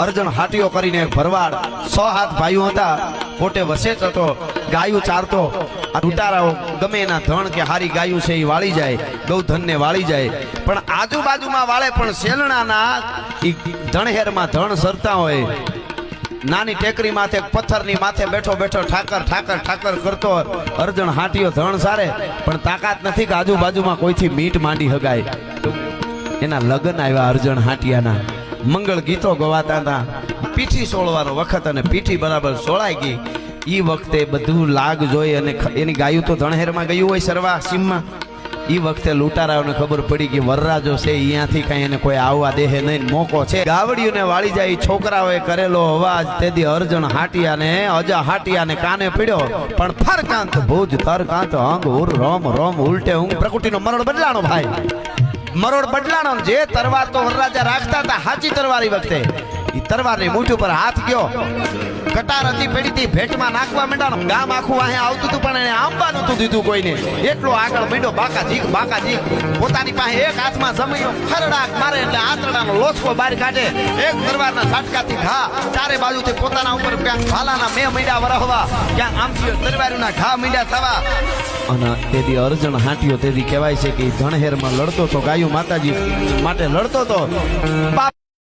અર્જણ હાટીઓ કરીને ભરવાડ. સો હાથ ભાઈઓ હતા. પોતે વસેત હતો, ગાયું ચારતો. આ લૂંટારાઓ ગમે એના ધણ કે હારી ગાયું છે એ વાળી જાય, ગૌધનને વાળી જાય. પણ આજુબાજુમાં વાળે પણ શેલણાના એ ધણહેરમાં ધણ સરતા હોય. નાની ટેકરી માથે, પથ્થરની માથે બેઠો બેઠો ઠાકર ઠાકર ઠાકર કરતો અર્જણ હાટીઓ ધણ સારે, પણ તાકાત નથી કે આજુબાજુમાં કોઈથી મીટ માંડી હગાય. એના લગ્ન આવ્યા અર્જણ હાટિયાના. મંગળ ગીતો ગવાતા હતા. પીઠી સોળવાનો વખત અને પીઠી બરાબર સોળાઈ ગઈ. ઈ વખતે બધું લાગ જોઈ અને એની ગાયું તો ધણહેરમાં ગયું હોય સરવા સીમમાં. એ વખતે લૂંટારાઓને ખબર પડી કે વરરાજો છે અહીંયાથી કાંઈ એને કોઈ આવવા દેહે નહીં, મોકો છે. ગાવડીઓને વાળી જાય, છોકરાઓએ કરેલો અવાજ, તેથી અર્જણ હાટિયાને, અજા હાટિયાને કાને પીડ્યો. પણ ફરકાંત ભુજ, તરકાંત અંગ, ઉર, રોમ રોમ, ઉલટે ઊંઘ. પ્રકૃતિનો મરણ બદલાણો ભાઈ. મરોડ બદલાણો જે તરવાર તો વરરાજા રાખતા હતા હાચી તરવારી વખતે. ઈ તરવારની મૂઠ ઉપર હાથ ગયો. કટાર હતી, પડી હતી, ભેટમાં નાખવા માંડ્યા ગામ આખું અહીંયા આવતું હતું, પણ એને આંબા નતું દીધું કોઈને. એટલો આગળ માંડ્યો બાકા જીક બાકા જીક પોતાની પાસે એક હાથમાં જમીનો, ખરડાક મારે એટલે આંતરડાનો લોચકો બહાર કાઢે. એક તરવારના ઝાટકાથી ઘા. ચારે બાજુથી પોતાના ઉપર ક્યાંક ભાલાના મેં મીંડા વરહવા. ક્યાંક આમથી તરવારીના ઘા મીંડા થવા. અને તેથી અર્જણ હાંટ્યો તેથી કહેવાય છે કે ધણહેરમાં લડતો તો ગાયું માતાજી માટે લડતો તો.